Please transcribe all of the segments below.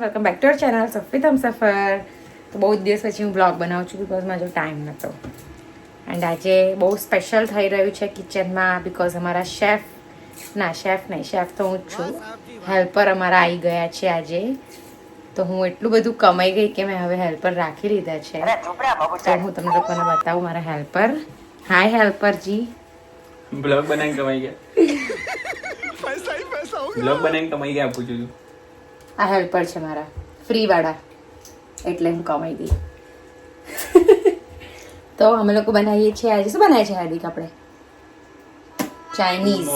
Welcome back to our channel સફી હમ સફર તો બહુ જ દિવસ પછી હું બ્લોગ બનાવું છું બિકોઝ મારો ટાઈમ નહોતો એન્ડ આજે બહુ સ્પેશિયલ થઈ રહ્યું છે કિચનમાં બિકોઝ અમારા શેફ ના શેફ નહીં શેફ તો હું જ છું. હેલ્પર અમારા આવી ગયા છે આજે. તો હું એટલું બધું કમાઈ ગઈ કે મેં હવે હેલ્પર રાખી લીધા છે. તો હું તમને લોકોને બતાવું મારા હેલ્પર હાય હેલ્પરજી બ્લોગ બનાવી કમાઈ ગયા. બ્લોગ બનાવીને કમાઈ ગયા પૂછું છું? આ હેલ્પર છે મારા. ફ્રી વાળા. એટલે હું કમાઈ ગઈ તો અમે લોકો બનાવીએ છીએ આજે. શું બનાવીએ છીએ હાર્દિક આપણે? Chinese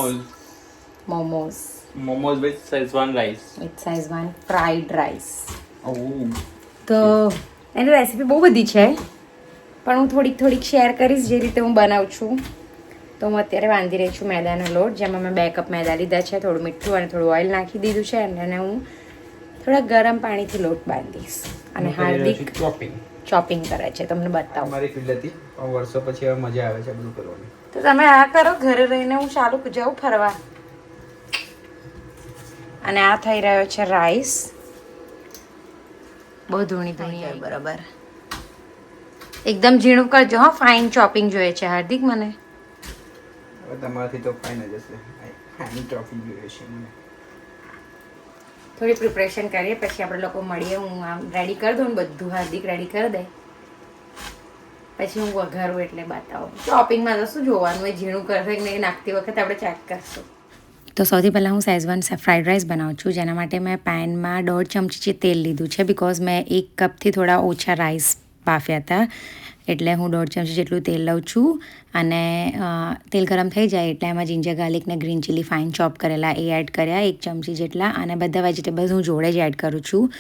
momos momos with Schezwan rice with size one fried rice તો એની રેસીપી બહુ બધી છે. પણ હું થોડીક થોડીક શેર કરીશ જે રીતે હું બનાવું છું. તો હું અત્યારે બાંધી રહી છું મેદાનો લોટ જેમાં મેં બે કપ મેદા લીધા છે થોડું મીઠું અને થોડું ઓઇલ નાખી દીધું છે અને એને હું થોડા ગરમ પાણીથી લોટ બાંધીશ. અને હાર્દિક ચોપિંગ ચોપિંગ કરે છે તમને બતાવું. મારી ફિલ્ડ હતી વર્ષો પછી હવે મજા આવે છે બધું કરવાની. તો તમે આ કરો ઘરે રહીને હું ચાલુ જાઉં ફરવા. અને આ થઈ રહ્યો છે રાઈસ બહુ ધૂણી ધૂણી આવી બરાબર. એકદમ ઝીણું કરજો હા ફાઇન ચોપિંગ જોઈએ છે હાર્દિક મને. તમારાથી તો ફાઇન જ હશે ફાઇન ટ્રોફી જોઈએ છે મને. થોડી પ્રિપરેશન કરીએ પછી આપણે લોકો મળીએ. હું આમ રેડી કરી દઉં ને બધું હાર્દિક રેડી કરી દે. પછી હું વઘારું એટલે બતાવું. શોપિંગમાં તો શું જોવાનું એ ઝીણું કરશે કે નહીં નાખતી વખતે આપણે ચેક કરશું. તો સૌથી પહેલાં હું સેઝવાન ફ્રાઈડ રાઈસ બનાવું છું. જેના માટે મેં પેનમાં દોઢ ચમચી તેલ લીધું છે બિકોઝ મેં એક કપથી થોડા ઓછા રાઈસ બાફ્યા હતા. એટલે હું દોઢ ચમચી જેટલું તેલ લઉં છું અને તેલ ગરમ થઈ જાય એટલે એમાં જિંજર ગાર્લિક ને ગ્રીન ચીલી ફાઇન ચોપ કરેલા એ એડ કર્યા એક ચમચી જેટલા અને બધા વેજીટેબલ્સ હું જોડે જ એડ કરું છું.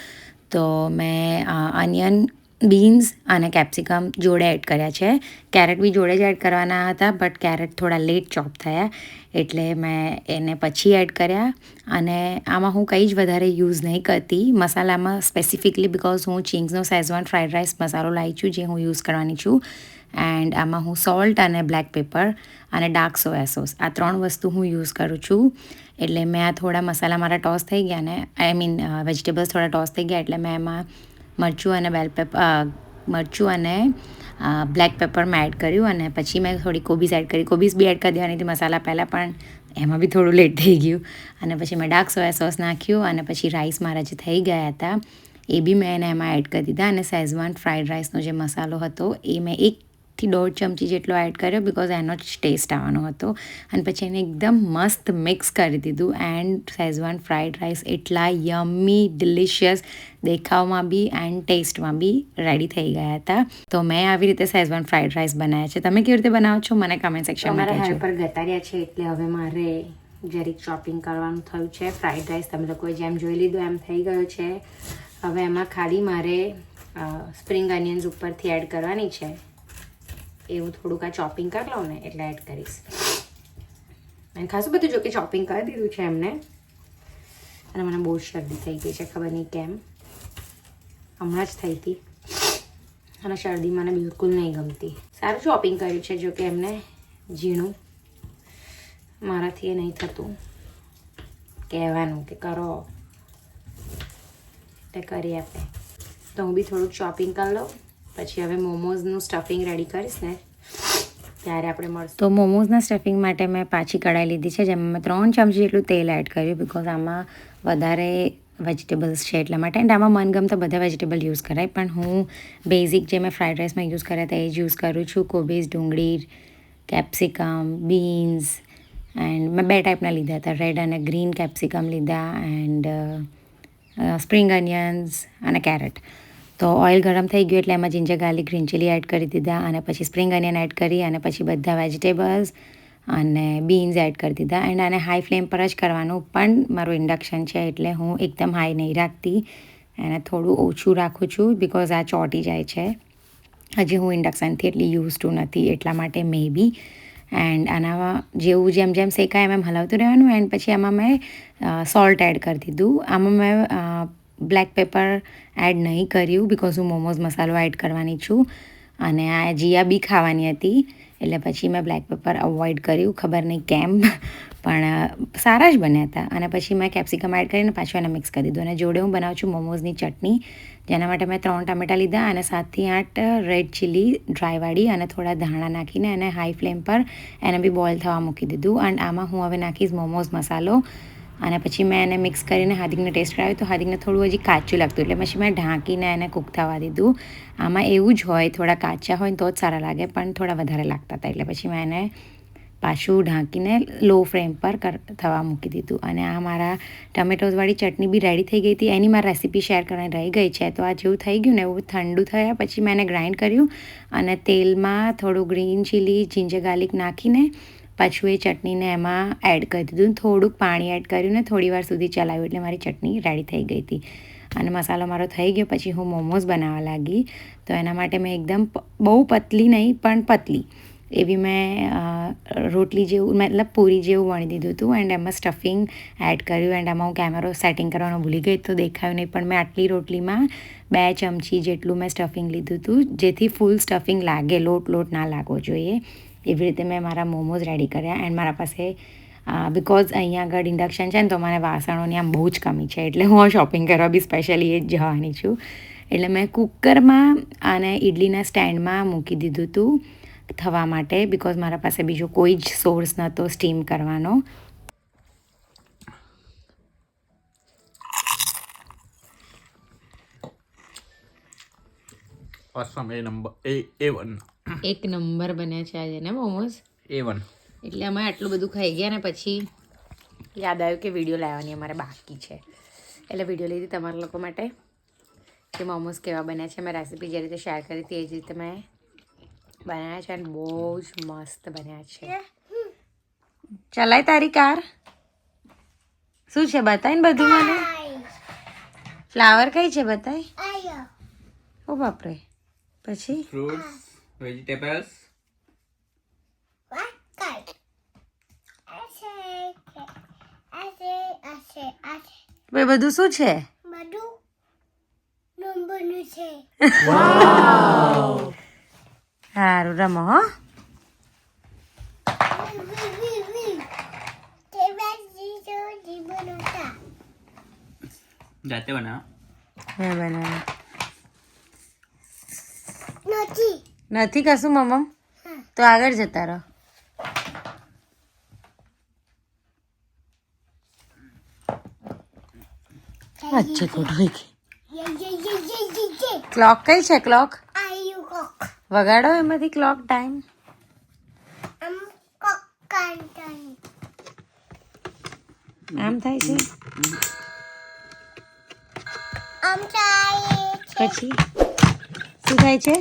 તો મેં અનિયન બીન્સ અને કેપ્સિકમ જોડે એડ કર્યા છે. કેરેટ બી જોડે જ એડ કરવાના હતા બટ કેરેટ થોડા લેટ ચોપ થયા, એટલે મેં એને પછી એડ કર્યા. અને આમાં હું કંઈ જ વધારે યુઝ નહીં કરતી. મસાલામાં સ્પેસિફિકલી બિકોઝ હું ચિંગ્સનો સેઝવાન ફ્રાઈડ રાઈસ મસાલો લાવી છું, જે હું યુઝ કરવાની છું. એન્ડ આમાં હું સોલ્ટ અને બ્લેક પેપર અને ડાર્ક સોયા સોસ આ ત્રણ વસ્તુ હું યુઝ કરું છું. એટલે મેં આ થોડા મસાલા મારા ટોસ થઈ ગયા ને આઈ મીન વેજીટેબલ્સ થોડા ટોસ થઈ ગયા, એટલે મેં એમાં મરચું અને બેલ પેપર મરચું અને બ્લેક પેપર મેં એડ કર્યું અને પછી મેં થોડી કોબીઝ એડ કરી. કોબીઝ બી એડ કરી દેવાની હતી મસાલા પહેલાં, પણ એમાં બી થોડું લેટ થઈ ગયું. અને પછી મેં ડાર્ક સોયા સોસ નાખ્યું અને પછી રાઈસ મારા જે થઈ ગયા હતા, એ બી મેં એને એમાં એડ કરી દીધા. અને સેઝવાન ફ્રાઈડ રાઈસનો જે મસાલો હતો, એ મેં એકથી દોઢ ચમચી જેટલો એડ કર્યો બિકોઝ એનો જ ટેસ્ટ આવવાનો હતો. અને પછી એને એકદમ મસ્ત મિક્સ કરી દીધું. એન્ડ સેઝવાન ફ્રાઈડ રાઈસ એટલા યમ્મી ડિલિશિયસ દેખાવમાં બી એન્ડ ટેસ્ટમાં બી રેડી થઈ ગયા હતા. તો મેં આવી રીતે સેઝવાન ફ્રાઈડ રાઈસ બનાવ્યા છે. તમે કેવી રીતે બનાવો છો? મને કમેન્ટ સેક્શનમાં કહેજો. પર ગતાર્યા છે એટલે હવે મારે જરીક શોપિંગ કરવાનું થયું છે. ફ્રાઈડ રાઈસ તમે લોકોએ જેમ જોઈ લીધું એમ થઈ ગયો છે. હવે એમાં ખાલી મારે સ્પ્રિંગ અનિયન્સ ઉપરથી એડ કરવાની છે. એવું થોડુંક આ ચોપિંગ કરી લઉં ને એટલે એડ કરીશ. મેં ખાસું બધું જોકે ચોપિંગ કરી દીધું છે એમને. અને મને બહુ જ શરદી થઈ ગઈ છે, ખબર નહીં કેમ. હમણાં જ થઈ હતી. અને શરદી મને બિલકુલ નહીં ગમતી. સારું શોપિંગ કર્યું છે જો કે એમને, ઝીણું. મારાથી એ નહીં થતું. કહેવાનું કે કરો. એટલે કરી આપે. તો હું બી થોડુંક શોપિંગ કરી લઉં. પછી હવે મોમોઝનું સ્ટફિંગ રેડી કરીશ ને, ત્યારે આપણે મળશું. તો મોમોઝના સ્ટફિંગ માટે મેં પાછી કઢાઈ લીધી છે, જેમાં મેં ત્રણ ચમચી જેટલું તેલ એડ કર્યું બિકોઝ આમાં વધારે વેજીટેબલ્સ છે એટલા માટે. એન્ડ આમાં મનગમતા બધા વેજીટેબલ યુઝ કરાય, પણ હું બેઝિક જે મેં ફ્રાઈડ રાઈસમાં યુઝ કર્યા હતા, એ જ યુઝ કરું છું. કોબીઝ ડુંગળી કેપ્સિકમ બીન્સ એન્ડ મેં બે ટાઈપના લીધા હતા. રેડ અને ગ્રીન કેપ્સિકમ લીધા એન્ડ સ્પ્રિંગ અનિયન્સ અને કેરેટ તો ઓઇલ ગરમ થઈ ગયું એટલે એમાં ginger garlic green chilli add કરી દીધા અને પછી સ્પ્રિંગ અનિયન એડ કરી અને પછી બધા વેજીટેબલ્સ અને બીન્સ એડ કરી દીધા. એન્ડ આને હાઈ ફ્લેમ પર જ કરવાનું પણ મારું ઇન્ડક્શન છે એટલે હું એકદમ હાઈ નહીં રાખતી. એને થોડું ઓછું રાખું છું બિકોઝ આ ચોંટી જાય છે. હજી હું ઇન્ડક્શનથી એટલી યુઝ ટુ નથી એટલા માટે મે બી એન્ડ આનામાં જેવું જેમ જેમ શેકાય એમ એમ હલાવતું રહેવાનું. એન્ડ પછી આમાં મેં સોલ્ટ એડ કરી દીધું. આમાં મેં બ્લેક પેપર એડ નહીં કર્યું બિકોઝ હું મોમોઝ મસાલો એડ કરવાની છું. અને આ જીયા બી ખાવાની હતી, એટલે પછી મેં બ્લેક પેપર અવોઇડ કર્યું. ખબર નહીં કેમ, પણ સારા જ બન્યા હતા. અને પછી મેં કેપ્સિકમ એડ કરીને પાછું એને મિક્સ કરી દીધું. અને જોડે હું બનાવું છું મોમોઝની ચટણી. જેના માટે મેં ત્રણ ટામેટાં લીધા અને સાતથી આઠ રેડ ચીલી ડ્રાયવાળી અને થોડા ધાણા નાખીને એને હાઈ ફ્લેમ પર એને બી બોઇલ થવા મૂકી દીધું. અને આમાં હું હવે નાખીશ મોમોઝ મસાલો. અને પછી મેં એને મિક્સ કરીને હાર્દિકને ટેસ્ટ કરાવ્યો તો હાર્દિકને થોડું હજી કાચું લાગતું એટલે પછી મેં ઢાંકીને એને કૂક થવા દીધું. આમાં એવું જ હોય, થોડા કાચા હોય ને તો જ સારા લાગે, પણ થોડા વધારે લાગતા હતા. એટલે પછી મેં એને પાછું ઢાંકીને લો ફ્લેમ પર કર, થવા મૂકી દીધું. અને આ મારા ટમેટોઝવાળી ચટણી બી રેડી થઈ ગઈ હતી. એની મારી રેસીપી શેર કરવાની રહી ગઈ છે. તો આ જેવું થઈ ગયું ને એવું ઠંડુ થયા પછી મેં એને ગ્રાઇન્ડ કર્યું. અને તેલમાં થોડું ગ્રીન ચીલી જિંજર ગાર્લિક નાખીને પાછું એ ચટણીને એમાં એડ કરી દીધું થોડુંક પાણી એડ કર્યું ને થોડી વાર સુધી ચલાવ્યું એટલે મારી ચટણી રેડી થઈ ગઈ હતી. અને મસાલો મારો થઈ ગયો, પછી હું મોમોઝ બનાવવા લાગી. તો એના માટે મેં એકદમ બહુ પતલી નહીં, પણ પતલી. એવી મેં રોટલી જેવું, મતલબ પૂરી જેવું વણી દીધું હતું એન્ડ એમાં સ્ટફિંગ એડ કર્યું એન્ડ એમાં હું કેમેરો સેટિંગ કરવાનું ભૂલી ગઈ તો દેખાયું નહીં, પણ મેં આટલી રોટલીમાં બે ચમચી જેટલું મેં સ્ટફિંગ લીધું હતું, જેથી ફૂલ સ્ટફિંગ લાગે, લોટ લોટ ના લાગવો જોઈએ. એવી રીતે મેં મારા મોમોઝ રેડી કર્યા એન્ડ મારા પાસે બિકોઝ અહીંયા આગળ ઇન્ડક્શન છે ને તો મને વાસણોની આમ બહુ જ કમી છે, એટલે હું શોપિંગ કરવા બી સ્પેશિયલી એ જ જવાની છું. એટલે મેં કુકરમાં અને ઇડલીના સ્ટેન્ડમાં મૂકી દીધું હતું થવા માટે બિકોઝ મારા પાસે બીજો કોઈ જ સોર્સ નહોતો સ્ટીમ કરવાનો. એ નંબર એ એ વન એક નંબર બન્યા છે આજે ને મોમોઝ? એ વન એટલે અમે આટલું બધું ખાઈ ગયા ને પછી યાદ આવ્યું કે વીડિયો લાવવાની અમારે બાકી છે. એટલે વીડિયો લીધી તમારા લોકો માટે કે મોમોઝ કેવા બન્યા છે. મેં રેસીપી જે રીતે શેર કરી હતી એ જ રીતે મેં બનાવ્યા છે અને બહુ જ મસ્ત બન્યા છે. ચલાય તારી કાર? શું છે? બતાય ને બધું મને? ફ્લાવર કઈ છે બતાય? ઓ બાપરે. પછી? ફ્રૂટ્સ વેજીટેબલ્સ ભાઈ બધું શું છે? સારું રમો હો જાતે બનાવ. મેં બનાવ્યું નથી. કશું મમ્મ? તો આગળ જતા રહો. અચ્છા ક્લોક કઈ છે ક્લોક વગાડો એમાંથી ક્લોક ટાઈમ આમ થાય છે. પછી? શું થાય છે?